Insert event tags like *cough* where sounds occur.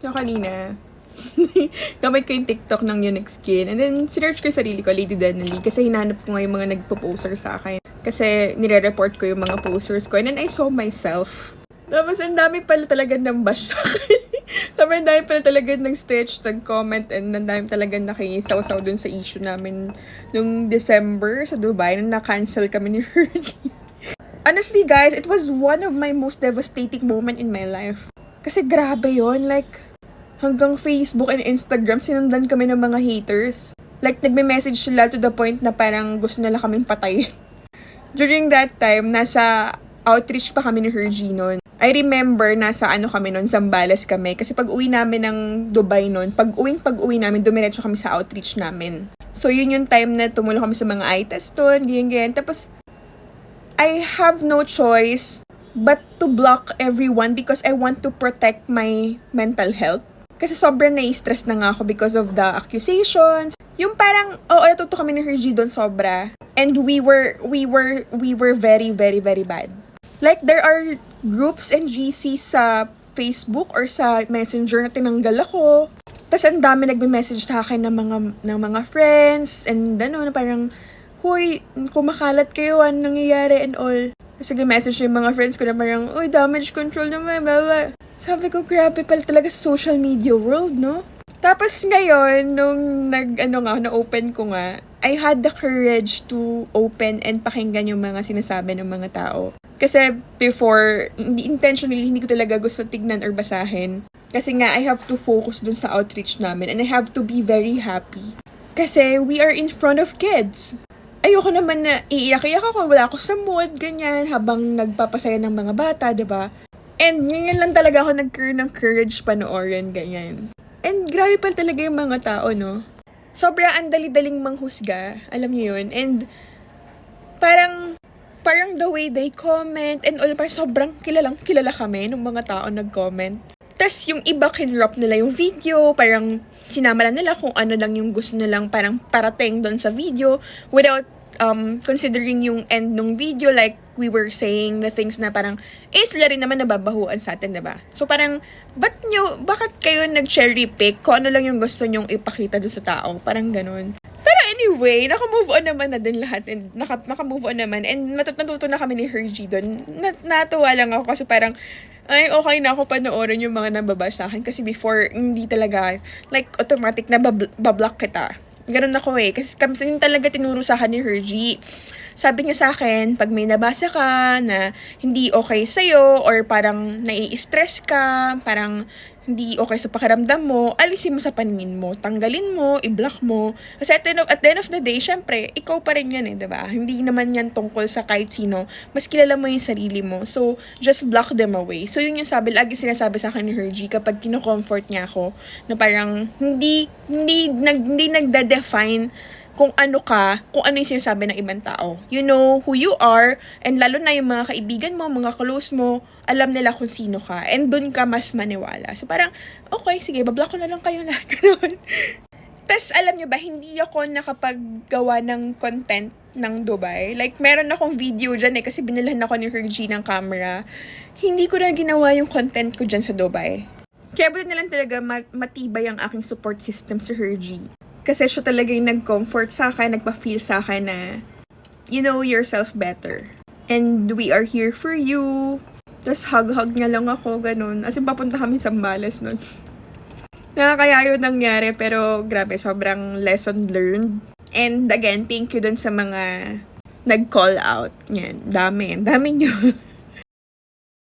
No, kanina, *laughs* gamit ko yung TikTok ng Unique Skin. And then, sinearch ko yung sarili ko, Lady Denali, kasi hinahanap ko nga yung mga nagpo-poster sa akin. Kasi, nire-report ko yung mga posters ko. And then, I saw myself. Tapos, ang dami pala talaga ng bash sa akin. *laughs* Sabi, ang dami pala talaga ng stitch, nag-comment, and ang dami talaga nakisaw-saw dun sa issue namin nung December sa Dubai, nung na-cancel kami ni *laughs* Virgie. Honestly, guys, it was one of my most devastating moment in my life. Kasi grabe yon like, hanggang Facebook and Instagram, sinundan kami ng mga haters. Like, nagme-message sila to the point na parang gusto nila kaming patay. *laughs* During that time, nasa outreach pa kami ni Hergie noon. I remember, nasa ano kami noon, Zambales kami. Kasi pag uwi namin ng Dubai noon, pag uwing pag uwi namin, dumiretso kami sa outreach namin. So, yun yung time na tumulong kami sa mga test doon, ganyan, ganyan. Tapos, I have no choice but to block everyone because I want to protect my mental health. Kasi sobrang nai-stress na nga ako because of the accusations. Yung parang, oo, natuto kami ni Hergie doon sobra. And we were, we were, we were very, very, very bad. Like, there are groups and GCs sa Facebook or sa Messenger na tinanggal ako. Tapos ang dami nagme-message sa akin ng mga, ng mga friends. And ano, na parang, Hoy, kumakalat kayo, ano nangyayari and all. Kasi message yung mga friends ko na parang, Uy, damage control naman, blah, blah. Sabi ko, grabe pala talaga sa social media world, no? Tapos ngayon, nung nag, ano nga, na-open ko nga, I had the courage to open and pakinggan yung mga sinasabi ng mga tao. Kasi before, hindi intentionally, hindi ko talaga gusto tignan or basahin. Kasi nga, I have to focus dun sa outreach namin and I have to be very happy. Kasi we are in front of kids ayoko naman na iiyak-iyak ako, wala ako sa mood, ganyan, habang nagpapasaya ng mga bata, ba diba? And ngayon lang talaga ako nagkaroon ng courage panoorin, ganyan. And grabe pa talaga yung mga tao, no? Sobra ang dali-daling manghusga, alam niyo yun. And parang, parang the way they comment and all, parang sobrang kilalang kilala kami nung mga tao nag-comment. Tapos yung iba kinrop nila yung video, parang sinama lang nila kung ano lang yung gusto nilang parang parating doon sa video without um, considering yung end ng video, like we were saying the things na parang, eh sila rin naman nababahuan sa atin, diba? So parang, ba't nyo, bakit kayo nag-cherry pick kung ano lang yung gusto nyong ipakita doon sa tao? Parang ganun. Pero anyway, naka-move on naman na din lahat and naka, naka-move on naman and natuto na kami ni Hergie doon. Nat natuwa lang ako kasi parang ay, okay na ako panoorin yung mga nababash sa akin. Kasi before, hindi talaga, like, automatic na bab- bablock kita. Ganun ako eh. Kasi kami talaga tinuro sa akin ni Hergie. Sabi niya sa akin, pag may nabasa ka na hindi okay sa'yo or parang nai-stress ka, parang hindi okay sa pakiramdam mo, alisin mo sa paningin mo, tanggalin mo, i-block mo. Kasi at the, end of, at the end of the day, syempre, ikaw pa rin yan eh, ba? Hindi naman yan tungkol sa kahit sino. Mas kilala mo yung sarili mo. So, just block them away. So, yun yung sabi, lagi sinasabi sa akin ni Hergie kapag kino-comfort niya ako, na parang hindi, hindi, nag, hindi nagda-define kung ano ka, kung ano yung sinasabi ng ibang tao. You know who you are, and lalo na yung mga kaibigan mo, mga close mo, alam nila kung sino ka, and dun ka mas maniwala. So parang, okay, sige, bablock ko na lang kayo lahat. *laughs* Ganun. Tapos, alam nyo ba, hindi ako nakapaggawa ng content ng Dubai. Like, meron akong video dyan eh, kasi binilhan ako ni Hergie ng camera. Hindi ko na ginawa yung content ko dyan sa Dubai. Kaya buti na lang talaga matibay ang aking support system sa Hergie. Kasi siya talaga yung nag-comfort sa akin, nagpa-feel sa akin na you know yourself better. And we are here for you. Tapos hug-hug niya lang ako, ganun. As in, papunta kami sa Mbales nun. *laughs* Nakakaya yun nangyari, pero grabe, sobrang lesson learned. And again, thank you dun sa mga nag-call out. Yan, dami, dami nyo. *laughs*